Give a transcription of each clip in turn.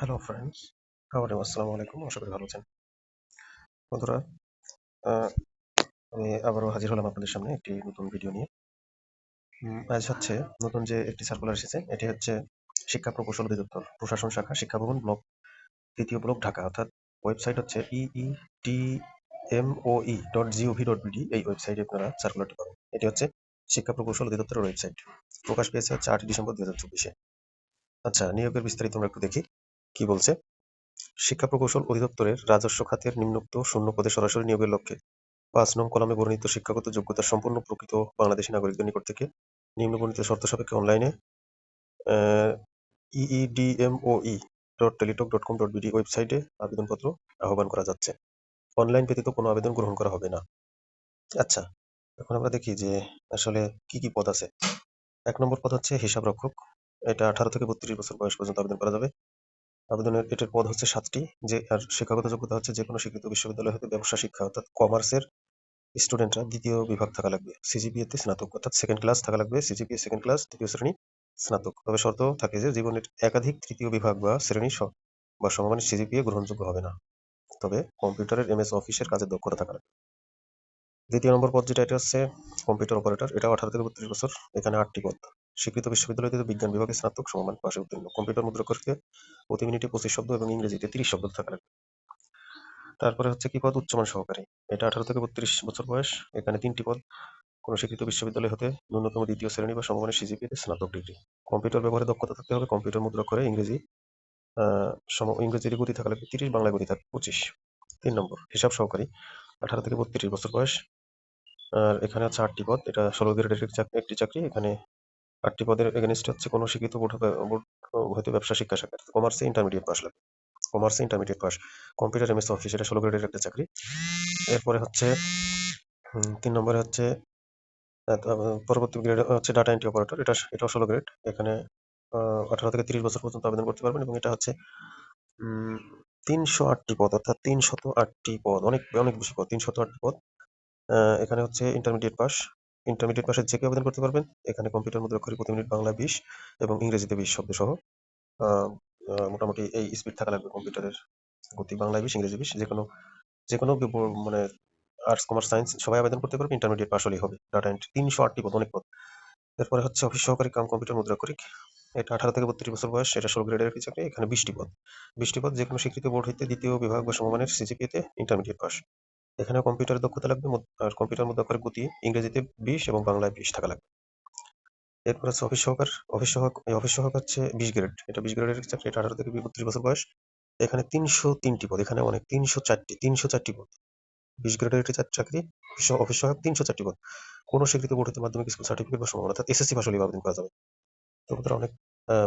Hello friends হাওয়ার আসসালামু আলাইকুম আশা করি ভালো আছেন। বন্ধুরা আমি আবারও হাজির হলাম আপনাদের সামনে একটি নতুন ভিডিও নিয়ে। আজ হচ্ছে নতুন যে একটি সার্কুলার এসেছে, এটি হচ্ছে শিক্ষা প্রকৌশল অধিদপ্তর, প্রশাসন শাখা, শিক্ষা ভবন ব্লক তৃতীয় ব্লক, ঢাকা। অর্থাৎ ওয়েবসাইট হচ্ছে E T M O E dot gov dot BD এই ওয়েবসাইটে আপনারা সার্কুলারটি পাবেন। এটি হচ্ছে শিক্ষা প্রকৌশল অধিদপ্তরের ওয়েবসাইট প্রকাশ পেয়েছে হচ্ছে আটই ডিসেম্বর দু হাজার চব্বিশে। আচ্ছা নিয়োগের বিস্তারিত আমরা একটু দেখি। কি বলছে? শিক্ষা প্রকৌশল অধিদপ্তরের রাজস্ব খাতের নিম্নোক্ত শূন্য পদে সরাসরি নিয়োগের লক্ষ্যে পাঁচ নং কলামে বর্ণিত শিক্ষাগত যোগ্যতা সম্পূর্ণ প্রকৃত বাংলাদেশী নাগরিকদের নিকট থেকে নিম্ন বর্ণিত শর্ত সাপেক্ষে অনলাইনে EEDMOE dot Teletalk dot com dot BD ওয়েবসাইটে আবেদনপত্র আহ্বান করা যাচ্ছে। অনলাইন ব্যতীত কোনো আবেদন গ্রহণ করা হবে না। আচ্ছা এখন আমরা দেখি যে আসলে কি কি পদ আছে। এক নম্বর পদ হচ্ছে হিসাব রক্ষক এটা আঠারো থেকে বত্রিশ বছর বয়স পর্যন্ত আবেদন করা যাবে। আবেদনের এটার পদ হচ্ছে সাতটি, যে আর শিক্ষাগত যোগ্যতা হচ্ছে যে কোনো স্বীকৃত বিশ্ববিদ্যালয় হতে ব্যবসা, শিক্ষা অর্থাৎ কমার্সের স্টুডেন্টরা দ্বিতীয় বিভাগ থাকা লাগবে। সিজিপিএ তে স্নাতক, অর্থাৎ সেকেন্ড ক্লাস থাকা লাগবে। সিজিপিএ সেকেন্ড ক্লাস তৃতীয় শ্রেণি স্নাতক। তবে শর্ত থাকে যে জীবনের একাধিক তৃতীয় বিভাগ বা শ্রেণি বা সমমানের সিজিপিএ গ্রহণযোগ্য হবে না। তবে কম্পিউটারের এমএস অফিসের কাজে দক্ষতা থাকা লাগবে। দ্বিতীয় নম্বর পদ যেটা, এটা হচ্ছে কম্পিউটার অপারেটর এটা আঠারো থেকে বত্রিশ বছর। এখানে আটটি পদ। স্বীকৃত বিশ্ববিদ্যালয় থেকে বিজ্ঞান বিভাগে স্নাতক সমমান পাশে উত্তীর্ণ কম্পিউটার মুদ্রাক্ষরকে প্রতি মিনিটে পঁচিশ শব্দ এবং ইংরেজিতে তিরিশ শব্দ থাকা লাগবে। তারপরে হচ্ছে কি পদ? উচ্চমান সহকারী। এটা আঠারো থেকে বত্রিশ বছর বয়স। এখানে তিনটি পদ। কোনো স্বীকৃত বিশ্ববিদ্যালয় হতে ন্যূনতম দ্বিতীয় শ্রেণি বা সমমানের সিজিপিতে স্নাতক ডিগ্রি। কম্পিউটার ব্যবহারে দক্ষতা থাকতে হবে। কম্পিউটার মুদ্রাক্ষরে ইংরেজি আহ, সম ইংরেজির গতি থাকা লাগবে তিরিশ বাংলা গতি থাকবে পঁচিশ। তিন নম্বর হিসাব সহকারী। আঠারো থেকে বত্রিশ বছর বয়স। আর এখানে আছে আটটি পদ। এটা ষোলো গ্রেডের একটি চাকরি। এখানে আটটি পদের এগেনস্ট হচ্ছে কোনো শিক্ষিত বোর্ড ব্যবসা, শিক্ষা শাখা কমার্সে ইন্টারমিডিয়েট পাস লাগবে। কমার্সে intermediate pass computer MS Office এটা ষোলো গ্রেডের একটা চাকরি। এরপরে হচ্ছে তিন নম্বরে হচ্ছে পরবর্তী গ্রেড হচ্ছে ডাটা এন্ট্রি অপারেটর এটা এটাও ষোলো গ্রেড এখানে আঠারো থেকে তিরিশ বছর পর্যন্ত আবেদন করতে পারবেন এবং এটা হচ্ছে তিনশো আটটি পদ, অর্থাৎ তিনশত আটটি পদ। অনেক অনেক বেশি পদ, তিনশত আটটি পদ। এখানে হচ্ছে ইন্টারমিডিয়েট পাস ইন্টারমিডিয়েট পাসের যে কেউ আবেদন করতে পারবেন, এখানে কম্পিউটার মুদ্রাক্ষরে প্রতি মিনিট বাংলা বিশ এবং ইংরেজিতে বিশ শব্দ সহ মোটামুটি এই স্পিড থাকা লাগবে কম্পিউটারের গতি বাংলায় বিশ, ইংরেজি বিশ, যে কোনো যে কোনো মানে আর্টস কমার্স সায়েন্স সবাই আবেদন করতে পারবে ইন্টারমিডিয়েট পাশ হলেই হবে। ডাটা এন্ট্রি তিনশো আটটি পদ, অনেক পদ। এরপরে হচ্ছে অফিস সহকারী কাম কম্পিউটার মুদ্রাক্ষরিক এটা আঠারো থেকে বত্রিশ বছর বয়স, এটা ষোলো গ্রেডের একটি চাকরি, এখানে বিশটি পদ। বিশটি পদ যে কোনো স্বীকৃত বোর্ড হইতে দ্বিতীয় বিভাগ বা সমমানের সিজিপিএতে ইন্টারমিডিয়েট পাস এখানে কম্পিউটারের দক্ষতা লাগবে আর কম্পিউটার মধ্যে মুদ্রাক্ষরিক গতি, ইংরেজিতে বিশ এবং বাংলায় বিশ থাকা লাগবে। এরপর হচ্ছে অফিস সহকার অফিস সহক অফিস সহক হচ্ছে বিশ গ্রেড এটা বিশ গ্রেডের চাকরি, এটা আঠারো থেকে বত্রিশ বছর বয়স। এখানে তিনশো তিনটি পদ, এখানে অনেক, তিনশো চারটি তিনশো চারটি পদ। বিশ গ্রেডের একটি চাকরি অফিস- সহায়ক তিনশো চারটি পদ। কোনো স্বীকৃত বোর্ড হতে মাধ্যমিক স্কুল সার্টিফিকেট বা সমান, অর্থাৎ এসএসসি পাশ আবেদন করা যাবে। তো অনেক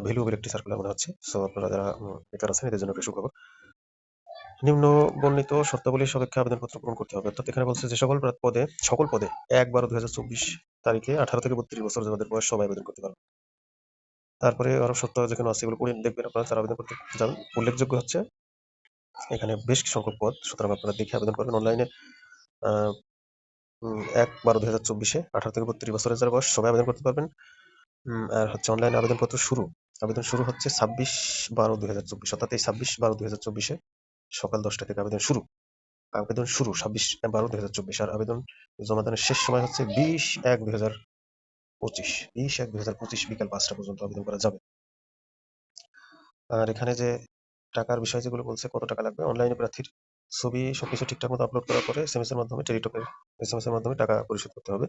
ভ্যালুয়েবল একটি সার্কুলার মনে হচ্ছে। সো আপনারা যারা বেকার আছেন, এদের জন্য একটি সুখবর। নিম্ন বর্ণিত শর্তাবলী সাপেক্ষে আবেদনপত্র পূরণ করতে হবে। অর্থাৎ এখানে বলছে যে সকল পদে সকল পদে এক বারো দুই হাজার চব্বিশ তারিখে আঠারো থেকে বত্রিশ বছর যাদের বয়স সবাই আবেদন করতে পারবে। তারপরে আরও সত্য যেখানে আছে এগুলো পড়ে দেখবেন আপনারা, যারা আবেদন করতে যান উল্লেখযোগ্য হচ্ছে এখানে বেশ সংখ্যক পদ, সুতরাং আপনারা দেখে আবেদন করবেন অনলাইনে। এক বারো দুই হাজার চব্বিশে আঠারো থেকে বত্রিশ বছরের যারা বয়স, সবাই আবেদন করতে পারবেন। আর হচ্ছে অনলাইনে আবেদনপত্র শুরু, আবেদন শুরু হচ্ছে ছাব্বিশ বারো দুই হাজার চব্বিশ, অর্থাৎ এই ছাব্বিশ বারো দুই হাজার চব্বিশে সকাল দশটা থেকে আবেদন শুরু। আবেদন শুরু ছাব্বিশ বারো দুই হাজার চব্বিশ আর আবেদন জমাদানের শেষ সময় হচ্ছে বিশ এক দুই হাজার পঁচিশ। বিশ এক দুই হাজার পঁচিশ বিকাল পাঁচটা পর্যন্ত আবেদন করা যাবে। আর এখানে যে টাকার বিষয় যেগুলো বলছে, কত টাকা লাগবে? অনলাইনে প্রার্থীর ছবি সবকিছু ঠিকঠাক মতো আপলোড করার পরে এসএমএস এর মাধ্যমে টেলিটকের এসএমএস এর মাধ্যমে টাকা পরিশোধ করতে হবে।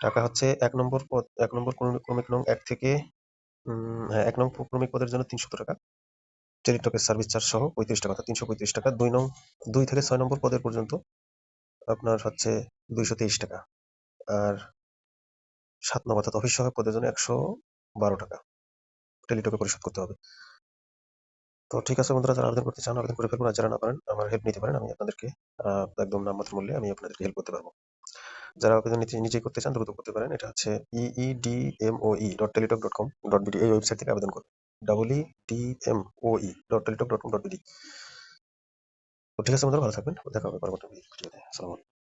টাকা হচ্ছে এক নম্বর পদ, এক নম্বর ক্রমিক নং এক থেকে হ্যাঁ এক নং ক্রমিক পদের জন্য তিনশো টাকা। টেলিটকের সার্ভিস চার্জ সহ পঁয়ত্রিশ টাকা তিনশো পঁয়ত্রিশ টাকা। দুই নং দুই থেকে ছয় নম্বর পদের পর্যন্ত আপনার হচ্ছে দুইশো তেইশ টাকা। আর সাত নম্বর অর্থাৎ অফিস সহায়ক পদের জন্য একশো বারো টাকা। টেলিটকে পরিশোধ করতে হবে। তো ঠিক আছে বন্ধুরা, যারা আবেদন করতে চান, আবেদন করে ফেলবেন আর যারা না পারেন, আমার হেল্প নিতে পারেন। আমি আপনাদেরকে একদম নামমাত্র মূল্যে আমি আপনাদেরকে হেল্প করতে পারব। যারা আবেদন নিজে, নিজেই করতে চান, দ্রুত করতে পারেন। এটা হচ্ছে EEDMOE dot Teletalk dot com dot BD এই ওয়েবসাইট থেকে আবেদন করুন। বিডি তো ঠিক আছে বন্ধুরা ভালো থাকবেন। দেখা হবে পরবর্তী ভিডিওতে আসসালামু আলাইকুম।